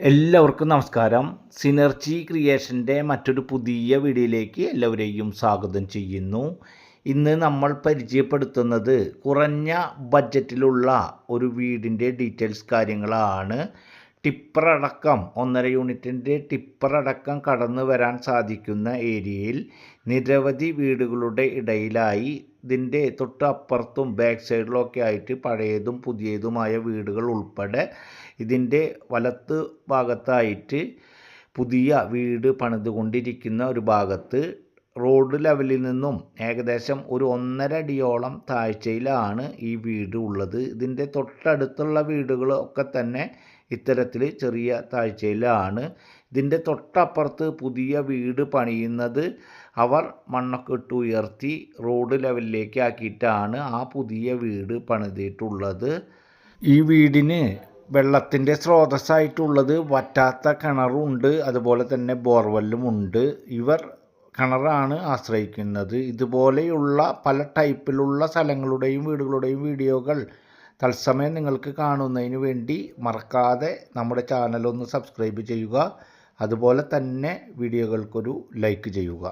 എല്ലാവർക്കും നമസ്കാരം. സിനർജി ക്രിയേഷന്റെ മറ്റൊരു പുതിയ വീഡിയോയിലേക്ക് എല്ലാവരെയും സ്വാഗതം ചെയ്യുന്നു. ഇന്ന് നമ്മൾ പരിചയപ്പെടുത്തുന്നത് കുറഞ്ഞ ബഡ്ജറ്റിലുള്ള ഒരു വീടിന്റെ ഡീറ്റെയിൽസ് കാര്യങ്ങളാണ്. ടിപ്പറടക്കം ഒന്നര യൂണിറ്റിന്റെ ടിപ്പറടക്കം കടന്നു വരാൻ സാധിക്കുന്ന ഏരിയയിൽ നിരവധി വീടുകളുടെ ഇടയിലായി ഇതിന്റെ തൊട്ടപ്പുറത്തും ബാക്ക് സൈഡിലൊക്കെ ആയിട്ട് പഴയതും പുതിയതുമായ വീടുകൾ ഉൾപ്പെടെ ഇതിന്റെ വലത്ത് ഭാഗത്തായിട്ട് പുതിയ വീട് പണിതുകൊണ്ടിരിക്കുന്ന ഒരു ഭാഗത്ത് റോഡ് ലെവലിൽ നിന്നും ഏകദേശം ഒരു ഒന്നര അടിയോളം താഴ്ചയിലാണ് ഈ വീട് ഉള്ളത്. ഇതിന്റെ തൊട്ടടുത്തുള്ള വീടുകളൊക്കെ തന്നെ ഇത്തരത്തിൽ ചെറിയ താഴ്ചയിലാണ്. ഇതിന്റെ തൊട്ടപ്പുറത്ത് പുതിയ വീട് പണിയുന്നത് അവർ മണ്ണൊക്കെ ഉയർത്തി റോഡ് ലെവലിലേക്ക് ആക്കിയിട്ടാണ് ആ പുതിയ വീട് പണിതിട്ടുള്ളത്. ഈ വീടിന് വെള്ളത്തിന്റെ സ്രോതസ്സായിട്ടുള്ളത് വറ്റാത്ത കിണറുണ്ട് അതുപോലെ തന്നെ ബോർവെല്ലും ഉണ്ട്. ഇവർ കിണറാണ് ആശ്രയിക്കുന്നത്. ഇതുപോലെയുള്ള പല ടൈപ്പിലുള്ള സ്ഥലങ്ങളുടെയും വീടുകളുടെയും വീഡിയോകൾ തത്സമയം നിങ്ങൾക്ക് കാണുന്നതിന് വേണ്ടി മറക്കാതെ നമ്മുടെ ചാനലൊന്ന് സബ്സ്ക്രൈബ് ചെയ്യുക. അതുപോലെ തന്നെ വീഡിയോകൾക്കൊരു ലൈക്ക് ചെയ്യുക.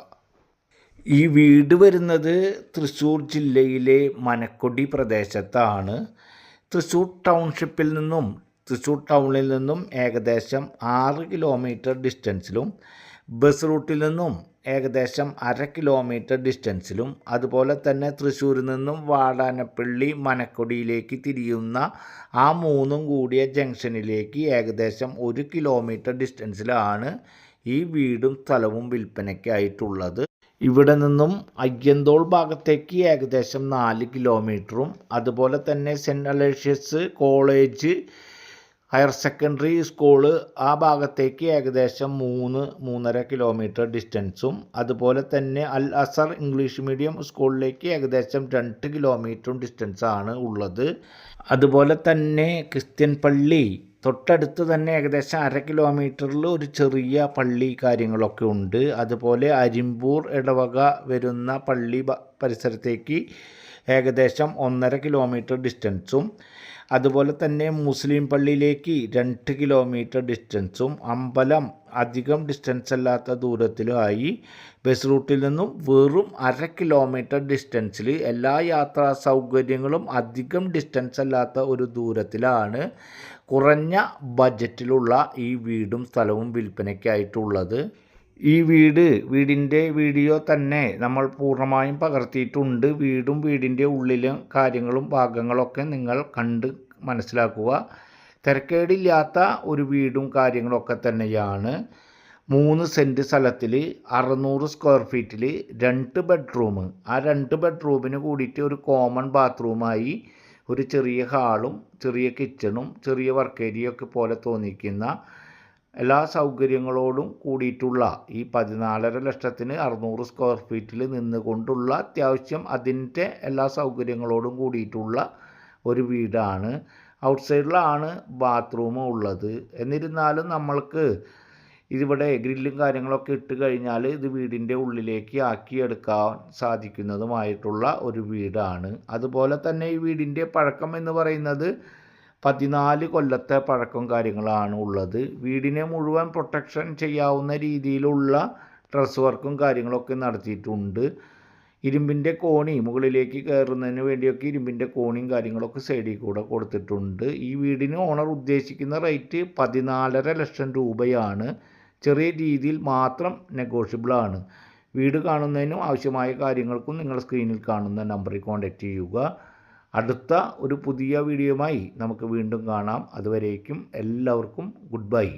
ഈ വീട് വരുന്നത് തൃശ്ശൂർ ജില്ലയിലെ മനക്കൊടി പ്രദേശത്താണ്. തൃശ്ശൂർ ടൗൺഷിപ്പിൽ നിന്നും തൃശ്ശൂർ ടൗണിൽ നിന്നും ഏകദേശം ആറ് കിലോമീറ്റർ ഡിസ്റ്റൻസിലും ബസ് റൂട്ടിൽ നിന്നും ഏകദേശം അര കിലോമീറ്റർ ഡിസ്റ്റൻസിലും അതുപോലെ തന്നെ തൃശ്ശൂരിൽ നിന്നും വാടാനപ്പള്ളി മനക്കൊടിയിലേക്ക് തിരിയുന്ന ആ മൂന്നും കൂടിയ ജംഗ്ഷനിലേക്ക് ഏകദേശം ഒരു കിലോമീറ്റർ ഡിസ്റ്റൻസിലാണ് ഈ വീടും സ്ഥലവും വിൽപ്പനയ്ക്കായിട്ടുള്ളത്. ഇവിടെ നിന്നും അയ്യന്തോൾ ഭാഗത്തേക്ക് ഏകദേശം നാല് കിലോമീറ്ററും അതുപോലെ തന്നെ Saint Aloysius college higher secondary school ആ ഭാഗത്തേക്ക് ഏകദേശം മൂന്ന് മൂന്നര കിലോമീറ്റർ ഡിസ്റ്റൻസും അതുപോലെ തന്നെ അൽ അസർ ഇംഗ്ലീഷ് മീഡിയം സ്കൂളിലേക്ക് ഏകദേശം രണ്ട് കിലോമീറ്ററും ഡിസ്റ്റൻസാണ് ഉള്ളത്. അതുപോലെ തന്നെ ക്രിസ്ത്യൻ പള്ളി തൊട്ടടുത്ത് തന്നെ ഏകദേശം അര കിലോമീറ്ററിൽ ഒരു ചെറിയ പള്ളി കാര്യങ്ങളൊക്കെ ഉണ്ട്. അതുപോലെ അരിമ്പൂർ ഇടവക വരുന്ന പള്ളി പരിസരത്തേക്ക് ഏകദേശം ഒന്നര കിലോമീറ്റർ ഡിസ്റ്റൻസും അതുപോലെ തന്നെ മുസ്ലിം പള്ളിയിലേക്ക് രണ്ട് കിലോമീറ്റർ ഡിസ്റ്റൻസും അമ്പലം അധികം ഡിസ്റ്റൻസ് അല്ലാത്ത ദൂരത്തിലുമായി ബസ് റൂട്ടിൽ നിന്നും വെറും അര കിലോമീറ്റർ ഡിസ്റ്റൻസിൽ എല്ലാ യാത്രാ സൗകര്യങ്ങളും അധികം ഡിസ്റ്റൻസ് അല്ലാത്ത ഒരു ദൂരത്തിലാണ് കുറഞ്ഞ ബജറ്റിലുള്ള ഈ വീടും സ്ഥലവും വിൽപ്പനയ്ക്കായിട്ടുള്ളത്. ഈ വീട് വീടിന്റെ വീഡിയോ തന്നെ നമ്മൾ പൂർണമായും പകർത്തിയിട്ടുണ്ട്. വീടും വീടിന്റെ ഉള്ളിലും കാര്യങ്ങളും ഭാഗങ്ങളൊക്കെ നിങ്ങൾ കണ്ട് മനസ്സിലാക്കുക. തിരക്കേടില്ലാത്ത ഒരു വീടും കാര്യങ്ങളൊക്കെ തന്നെയാണ്. മൂന്ന് സെന്റ് സ്ഥലത്തിൽ അറുന്നൂറ് സ്ക്വയർ ഫീറ്റിൽ രണ്ട് ബെഡ്റൂം. ആ രണ്ട് ബെഡ്റൂമിന് കൂടിയിട്ട് ഒരു കോമൺ ബാത്റൂമായി ഒരു ചെറിയ ഹാളും ചെറിയ കിച്ചണും ചെറിയ വർക്ക് ഏരിയയൊക്കെ പോലെ തോന്നിക്കുന്ന എല്ലാ സൗകര്യങ്ങളോടും കൂടിയിട്ടുള്ള ഈ പതിനാലര ലക്ഷത്തിന് അറുന്നൂറ് സ്ക്വയർ ഫീറ്റിൽ നിന്നുകൊണ്ടുള്ള അത്യാവശ്യം അതിന്റെ എല്ലാ സൗകര്യങ്ങളോടും കൂടിയിട്ടുള്ള ഒരു വീടാണ്. ഔട്ട്സൈഡിലാണ് ബാത്റൂം ഉള്ളത്. എന്നിരുന്നാലും നമ്മൾക്ക് ഇതിവിടെ ഗ്രില്ലും കാര്യങ്ങളൊക്കെ ഇട്ട് കഴിഞ്ഞാൽ ഇത് വീടിന്റെ ഉള്ളിലേക്ക് ആക്കിയെടുക്കാൻ സാധിക്കുന്നതുമായിട്ടുള്ള ഒരു വീടാണ്. അതുപോലെ തന്നെ ഈ വീടിന്റെ പഴക്കം എന്ന് പറയുന്നത് പതിനാല് കൊല്ലത്തെ പഴക്കം കാര്യങ്ങളാണ് ഉള്ളത്. വീടിനെ മുഴുവൻ പ്രൊട്ടക്ഷൻ ചെയ്യാവുന്ന രീതിയിലുള്ള ഡ്രസ് വർക്കും കാര്യങ്ങളൊക്കെ നടത്തിയിട്ടുണ്ട്. ഇരുമ്പിന്റെ കോണി മുകളിലേക്ക് കയറുന്നതിന് വേണ്ടിയൊക്കെ ഇരുമ്പിന്റെ കോണിയും കാര്യങ്ങളൊക്കെ സൈഡിൽ കൂടെ കൊടുത്തിട്ടുണ്ട്. ഈ വീടിന് ഓണർ ഉദ്ദേശിക്കുന്ന റേറ്റ് പതിനാലര ലക്ഷം രൂപയാണ്. ചെറിയ രീതിയിൽ മാത്രം നെഗോഷ്യബിളാണ് വീട് കാണുന്നതിനും ആവശ്യമായ കാര്യങ്ങൾക്കും നിങ്ങൾ സ്ക്രീനിൽ കാണുന്ന നമ്പറിൽ കോൺടാക്റ്റ് ചെയ്യുക. അടുത്ത ഒരു പുതിയ വീഡിയോയുമായി നമുക്ക് വീണ്ടും കാണാം. അതുവരേക്കും എല്ലാവർക്കും ഗുഡ് ബൈ.